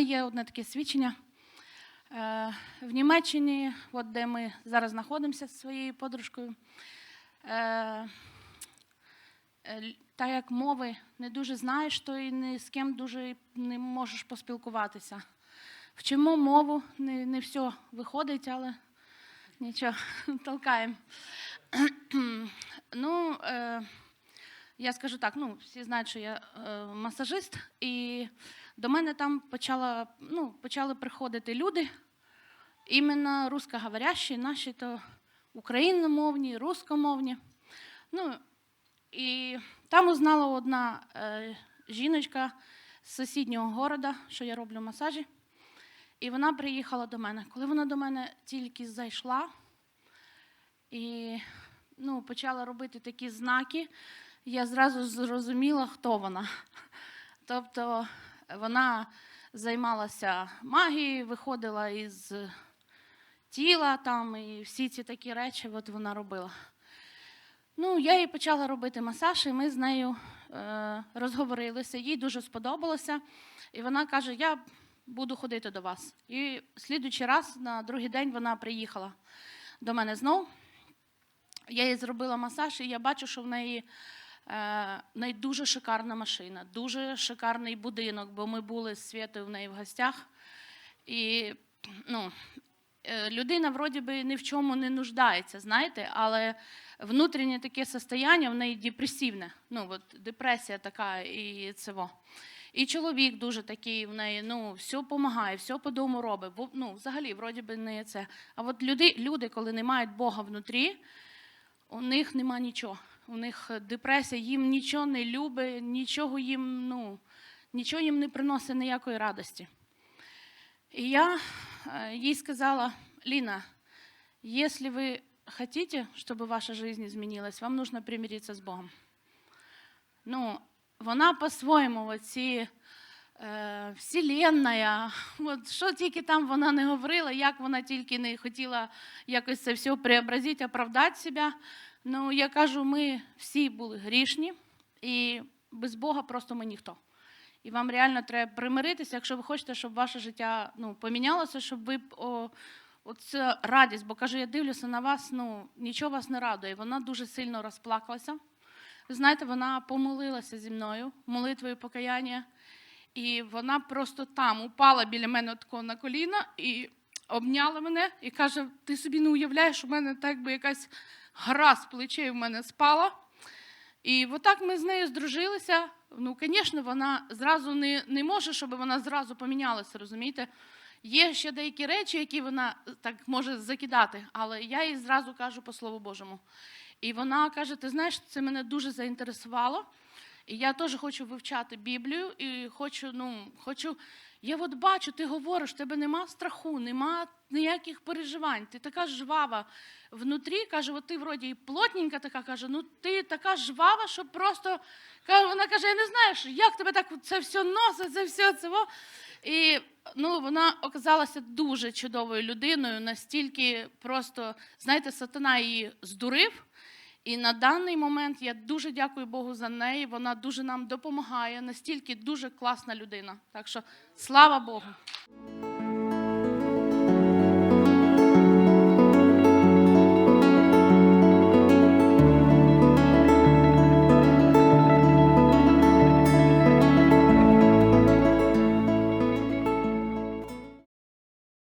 одне таке свідчення. Е, В Німеччині, от де ми зараз знаходимося зі своєю подружкою, е, е, так як мови не дуже знаєш, то і ні з ким дуже не можеш поспілкуватися. Вчимо мову, не, не все виходить, але нічого, толкаємо. ну, я скажу так: ну, всі знають, що я масажист, і до мене там почала, ну, почали приходити люди, іменно русскоговорящі, наші то україномовні, рускомовні. Ну, і там узнала одна е, жіночка з сусіднього города, що я роблю масажі. І вона приїхала до мене. Коли вона до мене тільки зайшла і ну, почала робити такі знаки, я зразу зрозуміла, хто вона. Тобто вона займалася магією, виходила із тіла там, і всі ці такі речі от вона робила. Ну, я їй почала робити масаж, і ми з нею е, розговорилися. Їй дуже сподобалося. І вона каже: Я буду ходити до вас. І слідуючий раз, на другий день, вона приїхала до мене знов. Я їй зробила масаж, і я бачу, що в неї, е, в неї дуже шикарна машина, дуже шикарний будинок, бо ми були з Святою в неї в гостях. І ну, е, людина вроді би ні в чому не нуждається, знаєте, але внутрішнє таке состояння в неї депресивне. Ну, от депресія така і цього. І чоловік дуже такий в неї, ну, все допомагає, все по дому робить. Бо, ну, взагалі, вроді би не це. А от люди, люди, коли не мають Бога внутрі, у них нема нічого. У них депресія, їм нічого не любить, нічого їм, ну, нічого їм не приносить ніякої радості. І я е, їй сказала, Ліна, если вы хотите, чтобы ваша жизнь изменилась, вам нужно примириться з Богом. Ну, вона по-своєму, оці е, вселенная, от що тільки там вона не говорила, як вона тільки не хотіла якось це все преобразити, оправдати себе. Ну, я кажу, ми всі були грішні, і без Бога просто ми ніхто. І вам реально треба примиритися, якщо ви хочете, щоб ваше життя ну, помінялося, щоб ви о, оця радість, бо каже, я дивлюся на вас, ну нічого вас не радує. Вона дуже сильно розплакалася. Знаєте, вона помолилася зі мною молитвою покаяння, і вона просто там упала біля мене тако на коліна і обняла мене і каже: Ти собі не уявляєш, у мене так би якась гра з плечей в мене спала. І отак ми з нею здружилися. Ну, звісно, вона зразу не, не може, щоб вона зразу помінялася, розумієте? Є ще деякі речі, які вона так може закидати, але я їй зразу кажу по Слову Божому. І вона каже: ти знаєш, це мене дуже заінтересувало. І я теж хочу вивчати Біблію і хочу, ну, хочу. Я от бачу, ти говориш, в тебе нема страху, нема ніяких переживань. Ти така жвава внутрі, каже, от ти вроді і плотненька така, каже, ну ти така жвава, що просто вона каже, я не знаю, як тебе так це все носить, це все це. І ну, вона оказалася дуже чудовою людиною, настільки просто, знаєте, сатана її здурив. І на даний момент я дуже дякую Богу за неї. Вона дуже нам допомагає, настільки дуже класна людина. Так що слава Богу.